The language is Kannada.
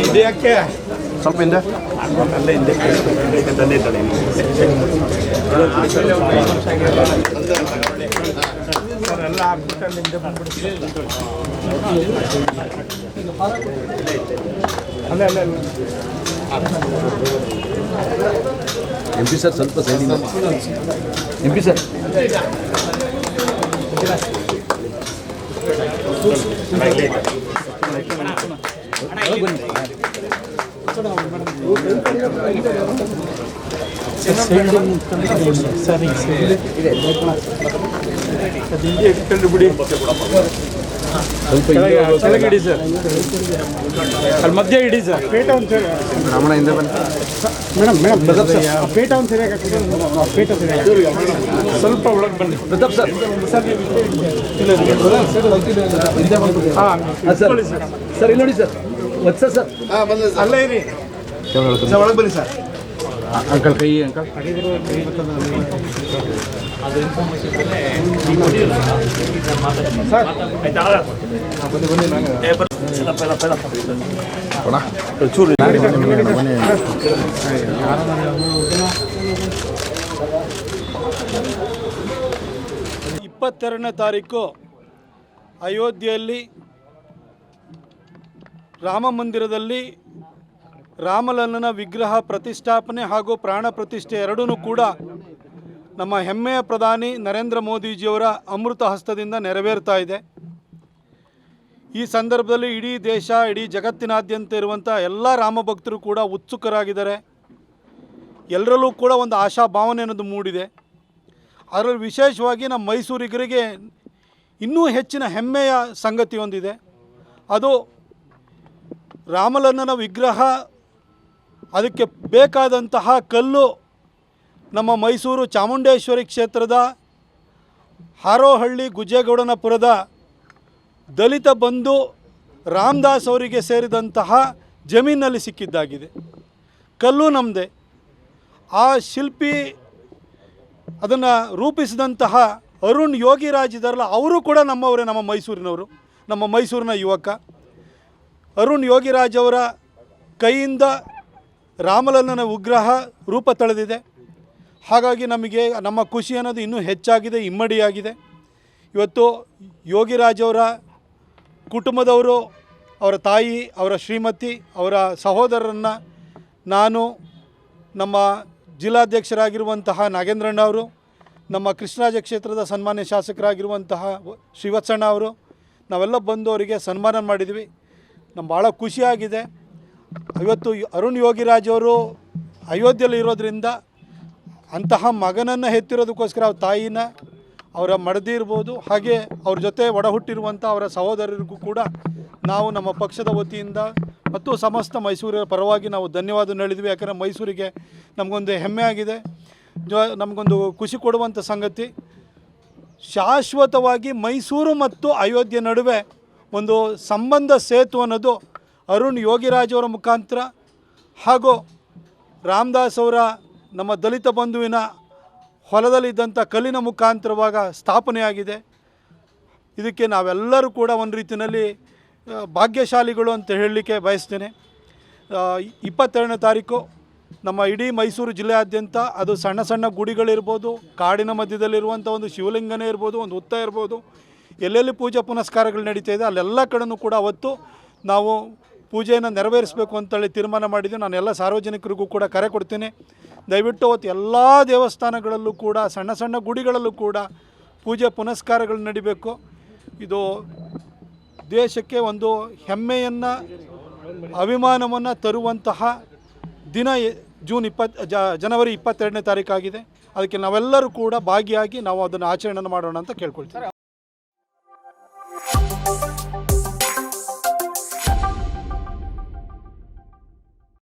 ಇದು ಯಾಕೆ ಸ್ವಲ್ಪ ಹಿಂದೆ ಅಲ್ಲೇ ಹಿಂದೆ ತಂದೆ ಇದ್ದಾಳೆ ಸರ್ ಎಲ್ಲ ಆಗ್ಬಿಟ್ಟು ಅಲ್ಲಿ ಹಿಂದೆ ಅಲ್ಲೇ ಅಲ್ಲೇ ಅಲ್ಲೇ ಎಂ ಪಿ ಸರ್ ಸ್ವಲ್ಪ ಸೈಡಿಂದ ಎಂ ಪಿ ಸರ್ ಸರಿ ಸರಿ ಅದು ಹಿಂದೆ ಇಟ್ಕೊಂಡು ಬಿಡಿ ಸ್ವಲ್ಪ ಕೆಳಗೆ ಹಿಂದೆ ಕೆಳಗೆ ಇಡಿ ಸರ್ ಅಲ್ಲಿ ಮಧ್ಯೆ ಇಡಿ ಸರ್ ಪೇಟ ಒಂದು ಸರಿ ರಾಮಣ್ಣ ಹಿಂದೆ ಬನ್ನಿ ಮೇಡಮ್ ಮೇಡಮ್ ಪೇಟ ಒಂದು ಸರಿಯಾಗಿ ಹಾಕಿದ್ರೆ ಪೇಟ ಸರಿಯಾಗಿ ಸ್ವಲ್ಪ ಒಳಗೆ ಬನ್ನಿ ಪ್ರತಾಪ್ ಸರ್ ಸರ್ ಹಾಂ ಹಾಂ ಸರ್ ಸರ್ ಇಲ್ಲಿ ನೋಡಿ ಸರ್ ವತ್ಸ ಸರ್ ಅಲ್ಲೇ ಇರಿ. ಒಳಗೆ ಬನ್ನಿ ಸರ್ ಅಂಕಲ್ ಕೈ ಅಂಕಲ್ ಚೂರು ಇಪ್ಪತ್ತೆರಡನೇ ತಾರೀಕು ಅಯೋಧ್ಯೆಯಲ್ಲಿ ರಾಮ ಮಂದಿರದಲ್ಲಿ ರಾಮಲಲ್ಲನ ವಿಗ್ರಹ ಪ್ರತಿಷ್ಠಾಪನೆ ಹಾಗೂ ಪ್ರಾಣ ಪ್ರತಿಷ್ಠೆ ಎರಡೂ ಕೂಡ ನಮ್ಮ ಹೆಮ್ಮೆಯ ಪ್ರಧಾನಿ ನರೇಂದ್ರ ಮೋದಿಜಿಯವರ ಅಮೃತ ಹಸ್ತದಿಂದ ನೆರವೇರ್ತಾ ಇದೆ. ಈ ಸಂದರ್ಭದಲ್ಲಿ ಇಡೀ ದೇಶ, ಇಡೀ ಜಗತ್ತಿನಾದ್ಯಂತ ಇರುವಂಥ ಎಲ್ಲ ರಾಮಭಕ್ತರು ಕೂಡ ಉತ್ಸುಕರಾಗಿದ್ದಾರೆ. ಎಲ್ಲರಲ್ಲೂ ಕೂಡ ಒಂದು ಆಶಾ ಭಾವನೆ ಅನ್ನೋದು ಮೂಡಿದೆ. ಅದರಲ್ಲಿ ವಿಶೇಷವಾಗಿ ನಮ್ಮ ಮೈಸೂರಿಗರಿಗೆ ಇನ್ನೂ ಹೆಚ್ಚಿನ ಹೆಮ್ಮೆಯ ಸಂಗತಿ ಒಂದಿದೆ. ಅದು ರಾಮಲಲ್ಲನ ವಿಗ್ರಹ, ಅದಕ್ಕೆ ಬೇಕಾದಂತಹ ಕಲ್ಲು ನಮ್ಮ ಮೈಸೂರು ಚಾಮುಂಡೇಶ್ವರಿ ಕ್ಷೇತ್ರದ ಹಾರೋಹಳ್ಳಿ ಗುಜ್ಜೇಗೌಡನಪುರದ ದಲಿತ ಬಂಧು ರಾಮದಾಸ್ ಅವರಿಗೆ ಸೇರಿದಂತಹ ಜಮೀನಲ್ಲಿ ಸಿಕ್ಕಿದ್ದಾಗಿದೆ. ಕಲ್ಲು ನಮ್ಮದೇ ಆ ಶಿಲ್ಪಿ ಅದನ್ನು ರೂಪಿಸಿದಂತಹ ಅರುಣ್ ಯೋಗಿರಾಜ್ ಇದಾರಲ್ಲ, ಅವರು ಕೂಡ ನಮ್ಮವರೇ, ನಮ್ಮ ಮೈಸೂರಿನವರು, ನಮ್ಮ ಮೈಸೂರಿನ ಯುವಕ. ಅರುಣ್ ಯೋಗಿರಾಜ್ ಅವರ ಕೈಯಿಂದ ರಾಮಲಲ್ಲನ ವಿಗ್ರಹ ರೂಪ ತಳೆದಿದೆ. ಹಾಗಾಗಿ ನಮಗೆ ನಮ್ಮ ಖುಷಿ ಅನ್ನೋದು ಇನ್ನೂ ಹೆಚ್ಚಾಗಿದೆ, ಇಮ್ಮಡಿಯಾಗಿದೆ. ಇವತ್ತು ಯೋಗಿರಾಜ್ ಅವರ ಕುಟುಂಬದವರು, ಅವರ ತಾಯಿ, ಅವರ ಶ್ರೀಮತಿ, ಅವರ ಸಹೋದರರನ್ನು ನಾನು, ನಮ್ಮ ಜಿಲ್ಲಾಧ್ಯಕ್ಷರಾಗಿರುವಂತಹ ನಾಗೇಂದ್ರಣ್ಣ ಅವರು, ನಮ್ಮ ಕೃಷ್ಣರಾಜ ಕ್ಷೇತ್ರದ ಸನ್ಮಾನ್ಯ ಶಾಸಕರಾಗಿರುವಂತಹ ಶ್ರೀವತ್ಸಣ್ಣ ಅವರು, ನಾವೆಲ್ಲ ಬಂದು ಅವರಿಗೆ ಸನ್ಮಾನ ಮಾಡಿದ್ವಿ. ನಮ್ಗೆ ಭಾಳ ಖುಷಿಯಾಗಿದೆ. ಇವತ್ತು ಅರುಣ್ ಯೋಗಿರಾಜ್ ಅವರು ಅಯೋಧ್ಯೆಯಲ್ಲಿ ಇರೋದ್ರಿಂದ ಅಂತಹ ಮಗನನ್ನು ಹೆತ್ತಿರೋದಕ್ಕೋಸ್ಕರ ಅವ್ರ ತಾಯಿನ ಅವರ ಮಡದಿ ಇರ್ಬೋದು, ಹಾಗೆ ಅವ್ರ ಜೊತೆ ಒಡ ಹುಟ್ಟಿರುವಂಥ ಅವರ ಸಹೋದರರಿಗೂ ಕೂಡ ನಾವು ನಮ್ಮ ಪಕ್ಷದ ವತಿಯಿಂದ ಮತ್ತು ಸಮಸ್ತ ಮೈಸೂರಿನ ಪರವಾಗಿ ನಾವು ಧನ್ಯವಾದ ಹೇಳಿದ್ವಿ. ಯಾಕಂದರೆ ಮೈಸೂರಿಗೆ ನಮಗೊಂದು ಹೆಮ್ಮೆ ಆಗಿದೆ. ಜೊ, ನಮಗೊಂದು ಖುಷಿ ಕೊಡುವಂಥ ಸಂಗತಿ, ಶಾಶ್ವತವಾಗಿ ಮೈಸೂರು ಮತ್ತು ಅಯೋಧ್ಯೆ ನಡುವೆ ಒಂದು ಸಂಬಂಧ ಸೇತು ಅನ್ನೋದು ಅರುಣ್ ಯೋಗಿರಾಜ್ ಅವರ ಮುಖಾಂತರ ಹಾಗೂ ರಾಮದಾಸ್ ಅವರ ನಮ್ಮ ದಲಿತ ಬಂಧುವಿನ ಹೊಲದಲ್ಲಿದ್ದಂಥ ಕಲ್ಲಿನ ಮುಖಾಂತರವಾಗ ಸ್ಥಾಪನೆಯಾಗಿದೆ. ಇದಕ್ಕೆ ನಾವೆಲ್ಲರೂ ಕೂಡ ಒಂದು ರೀತಿಯಲ್ಲಿ ಭಾಗ್ಯಶಾಲಿಗಳು ಅಂತ ಹೇಳಲಿಕ್ಕೆ ಬಯಸ್ತೇನೆ. ಇಪ್ಪತ್ತೆರಡನೇ ತಾರೀಕು ನಮ್ಮ ಇಡೀ ಮೈಸೂರು ಜಿಲ್ಲೆಯಾದ್ಯಂತ ಅದು ಸಣ್ಣ ಸಣ್ಣ ಗುಡಿಗಳಿರ್ಬೋದು, ಕಾಡಿನ ಮಧ್ಯದಲ್ಲಿರುವಂಥ ಒಂದು ಶಿವಲಿಂಗನೇ ಇರ್ಬೋದು, ಒಂದು ಹುತ್ತ ಇರ್ಬೋದು. ಎಲ್ಲೆಲ್ಲಿ ಪೂಜೆ ಪುನಸ್ಕಾರಗಳು ನಡೀತಾ ಇದೆ, ಅಲ್ಲೆಲ್ಲ ಕಡೆನೂ ಕೂಡ ಅವತ್ತು ನಾವು ಪೂಜೆಯನ್ನು ನೆರವೇರಿಸಬೇಕು ಅಂತೇಳಿ ತೀರ್ಮಾನ ಮಾಡಿದ್ದು ನಾನು ಎಲ್ಲ ಸಾರ್ವಜನಿಕರಿಗೂ ಕೂಡ ಕರೆ ಕೊಡ್ತೀನಿ. ದಯವಿಟ್ಟು ಅವತ್ತು ಎಲ್ಲ ದೇವಸ್ಥಾನಗಳಲ್ಲೂ ಕೂಡ, ಸಣ್ಣ ಸಣ್ಣ ಗುಡಿಗಳಲ್ಲೂ ಕೂಡ ಪೂಜೆ ಪುನಸ್ಕಾರಗಳು ನಡಿಬೇಕು. ಇದು ದೇಶಕ್ಕೆ ಒಂದು ಹೆಮ್ಮೆಯನ್ನು, ಅಭಿಮಾನವನ್ನು ತರುವಂತಹ ದಿನ ಜೂನ್ ಇಪ್ಪತ್ತು ಜನವರಿ ಇಪ್ಪತ್ತೆರಡನೇ ತಾರೀಕಾಗಿದೆ ಅದಕ್ಕೆ ನಾವೆಲ್ಲರೂ ಕೂಡ ಭಾಗಿಯಾಗಿ ನಾವು ಅದನ್ನು ಆಚರಣೆ ಮಾಡೋಣ ಅಂತ ಕೇಳ್ಕೊಳ್ತೀವಿ. Bye.